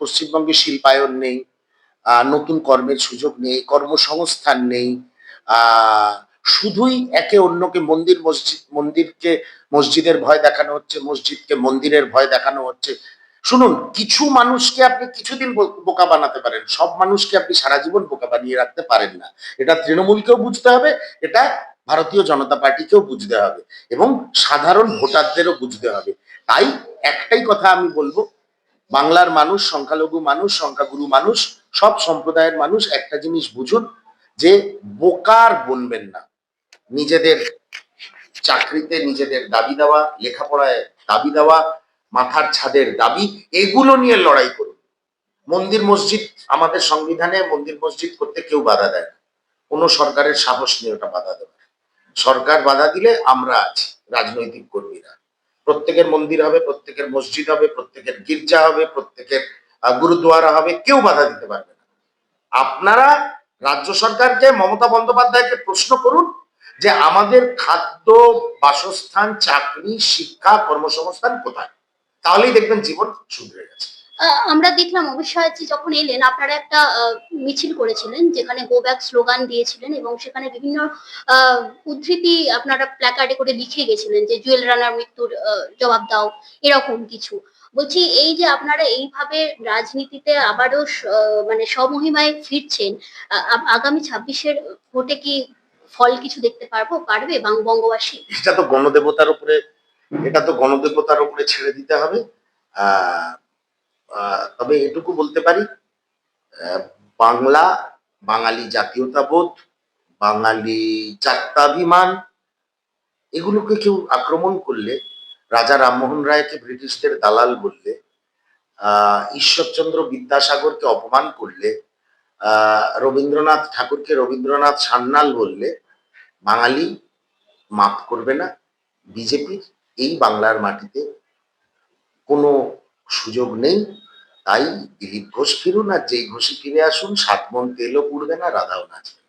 পশ্চিমবঙ্গে শিল্পায়ন নেই নতুন কর্মের সুযোগ নেই, কর্মসংস্থান নেই শুধুই একে অন্যকে মন্দির, মসজিদ, মন্দিরকে মসজিদের ভয় দেখানো হচ্ছে, মসজিদকে মন্দিরের ভয় দেখানো হচ্ছে। শুনুন, কিছু মানুষকে আপনি কিছুদিন বোকা বানাতে পারেন, সব মানুষকে আপনি সারা জীবন বোকা বানিয়ে রাখতে পারেন না। এটা তৃণমূলকেও বুঝতে হবে, এটা ভারতীয় জনতা পার্টিকেও বুঝতে হবে এবং সাধারণ ভোটারদেরও বুঝতে হবে। তাই একটাই কথা আমি বলব বাংলার মানুষ, সংখ্যালঘু মানুষ, সংখ্যাগুরু মানুষ, সব সম্প্রদায়ের মানুষ একটা জিনিস বুঝুন, যে বোকার বনবেন না। নিজেদের চাকরিতে নিজেদের দাবি দেওয়া, লেখাপড়ায় দাবি দেওয়া, মাথার ছাদের দাবি, এগুলো নিয়ে লড়াই করুন। মন্দির মসজিদ, আমাদের সংবিধানে মন্দির মসজিদ করতে কেউ বাধা দেয় না। কোনো সরকারের সাহস নিয়ে ওটা বাধা দেবে সরকার বাধা দিলে আমরা আছি, রাজনৈতিক কর্মীরা। প্রত্যেকের মন্দির হবে, প্রত্যেকের মসজিদ হবে, প্রত্যেকের গির্জা হবে, প্রত্যেকের গুরুদুয়ারা হবে, কেউ বাধা দিতে পারবে না। আপনারা, রাজ্য সরকারকে মমতা বন্দ্যোপাধ্যায়কে প্রশ্ন করুন যে আমাদের খাদ্য, বাসস্থান, চাকরি, শিক্ষা, কর্মসংস্থান কোথায়? তাহলেই দেখবেন জীবন সুন্দর গেছে। আমরা দেখলাম অবিশ্বাসজি যখন এলেন আপনারা একটা মিছিল করেছিলেন যেখানে গো ব্যাক স্লোগান দিয়েছিলেন এবং সেখানে বিভিন্ন উদ্ধৃতি আপনারা প্ল্যাকার্ডে করে লিখে গেছিলেন যে জুয়েল রানার মৃত্যুর জবাব দাও। এরকম কিছু। বলছি এই যে আপনারা এইভাবে রাজনীতিতে আবারও মানে স্বমহিমায় ফিরছেন আগামী ছাব্বিশের ভোটে কি ফল কিছু দেখতে পারব পারবে বঙ্গবাসী? এটা তো গণদেবতার উপরে এটা তো গণদেবতার উপরে ছেড়ে দিতে হবে। আহ, তবে এটুকু বলতে পারি বাংলা, বাঙালি জাতীয়তাবোধ, বাঙালি জাত্যাভিমান এগুলোকে কেউ আক্রমণ করলে, রাজা রামমোহন রায়কে ব্রিটিশদের দালাল বললে ঈশ্বরচন্দ্র বিদ্যাসাগরকে অপমান করলে রবীন্দ্রনাথ ঠাকুরকে রবীন্দ্রনাথ সান্যাল বললে, বাঙালি মাফ করবে না, বিজেপির এই বাংলার মাটিতে কোনো সুযোগ নেই। তাই দিলীপ ঘোষ ফিরুন আর যেই ঘোষই ফিরে আসুন, সাত মন তেলও পুড়বে না, রাধাও নাচবে।